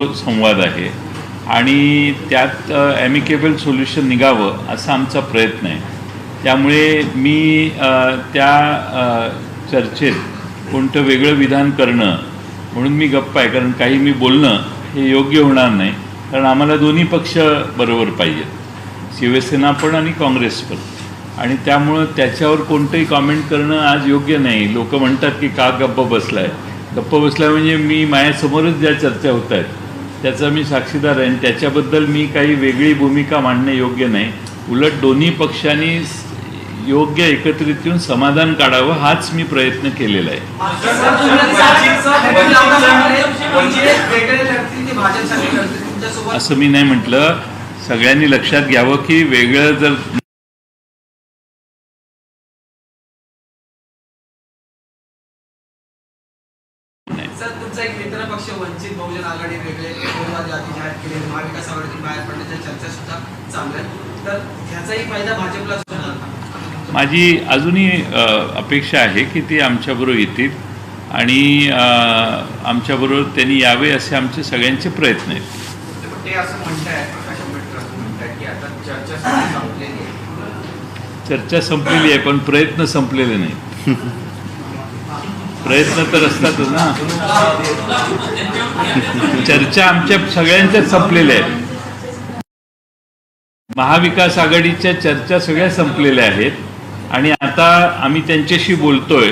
संवाद आहे. आणि त्यात ॲमिकेबल सोल्युशन निघावं असा आमचा प्रयत्न आहे. त्यामुळे मी त्या चर्चेत कोणतं वेगळं विधान करणं म्हणून मी गप्प आहे. कारण काही मी बोलणं हे योग्य होणार नाही. कारण आम्हाला दोन्ही पक्ष बरोबर पाहिजेत. शिवसेना पण आणि काँग्रेस पण. आणि त्यामुळं त्याच्यावर कोणतंही कॉमेंट करणं आज योग्य नाही. लोक म्हणतात की का गप्प बसलाय? गप्प बसला म्हणजे मी माझ्यासमोरच ज्या चर्चा होत आहेत त्याचा मी साक्षीदार आहे आणि त्याच्याबद्दल मी काही वेगळी भूमिका मांडणे योग्य नाही. उलट दोन्ही पक्षांनी योग्य एकत्रित येऊन समाधान काढावं हाच मी प्रयत्न केलेला आहे. असं मी नाही म्हटलं. सगळ्यांनी लक्षात घ्यावं की वेगळं जर सर तुमचा एक मित्र पक्ष वंचित बहुजन आघाडी वेगळे उमेदवार यादी जाहीर केली महाविकास आघाडीतून बाहेर पडण्याच्या चर्चा सुद्धा आहे तर ह्याचाही फायदा भाजपला? माझी अजूनही अपेक्षा आहे की ते आमच्याबरोबर येतील आणि आमच्याबरोबर त्यांनी यावे असे आमचे सगळ्यांचे प्रयत्न आहेत. पण ते असं म्हणताय प्रकाश आंबेडकर असं म्हणताय की आता चर्चा संपलेली आहे. चर्चा संपलेली आहे पण प्रयत्न संपलेले नाही प्रयत्न तर असतातच ना. चर्चा आमच्या सगळ्यांच्या संपलेल्या आहेत. महाविकास आघाडीच्या चर्चा सगळ्या संपलेल्या आहेत. आणि आता आम्ही त्यांच्याशी बोलतोय.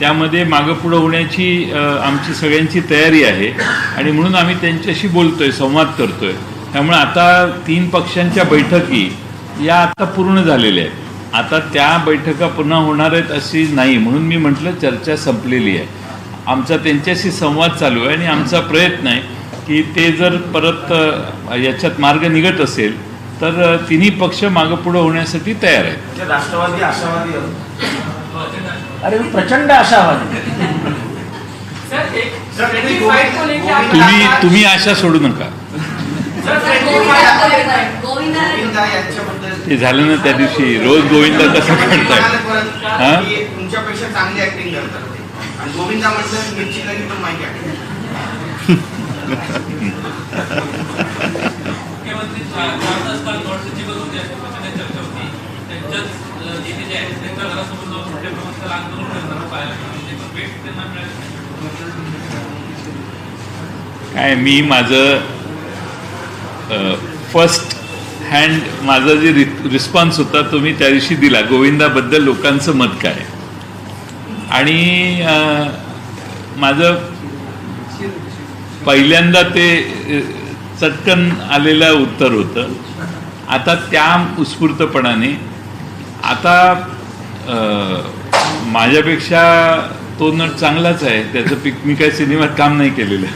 त्यामध्ये मागं पुढं होण्याची आमची सगळ्यांची तयारी आहे. आणि म्हणून आम्ही त्यांच्याशी बोलतोय संवाद करतोय. त्यामुळे आता तीन पक्षांच्या बैठकी या आता पूर्ण झालेल्या आहेत. आता त्या बैठका पुन्हा होणार आहेत अशी नाही. म्हणून मी म्हटलं चर्चा संपलेली आहे. आमचा त्यांच्याशी संवाद चालू आहे आणि आमचा प्रयत्न आहे की ते जर परत याच्यात मार्ग निघत असेल तर तिन्ही पक्ष मागं पुढं होण्यासाठी तयार आहेत. राष्ट्रवादी आशावादी अरे प्रचंड आशावादी. सर एक सर, तुम्ही 25 को लेके आप- तुम्ही तुम्ही आशा सोडू नका सर, 25 गोविंदा यांच्याबद्दल ते झालं ना त्या दिवशी. रोज गोविंदा कसं करताय हा? की तुमच्यापेक्षा चांगली ऍक्टिंग करतात ते. आणि गोविंदा म्हटलं मिरची लगी पण माहिती आहे. मुख्यमंत्री चार चार तास काल नोटची बघ होती अशा प्रकारे चर्चा होती. त्यांच्याच अ, जिथे जे आहेत त्यांच्या घरासमोर जाऊन मोठ्या प्रमाणात त्याला आंदोलन करताना पाहायला मिळालं. ते पण भेट त्यांना मिळाली. काय मी माझं फर्स्ट हँड माझा जे रि रिस्पॉन्स होता तो मी त्या दिवशी दिला. गोविंदाबद्दल लोकांचं मत काय? आणि माझं पहिल्यांदा ते चटकन आलेलं उत्तर होतं. आता त्या उत्स्फूर्तपणाने आता माझ्यापेक्षा तो नट चांगलाच आहे. त्याचं पिक मी काय सिनेमात काम नाही केलेलं.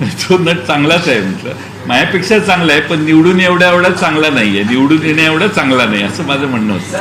तो नट चांगलाच आहे म्हटलं. माझ्यापेक्षा चांगला आहे पण निवडून एवढा एवढा चांगला नाही आहे निवडून येण्या एवढा चांगला नाही असं माझं म्हणणं होतं.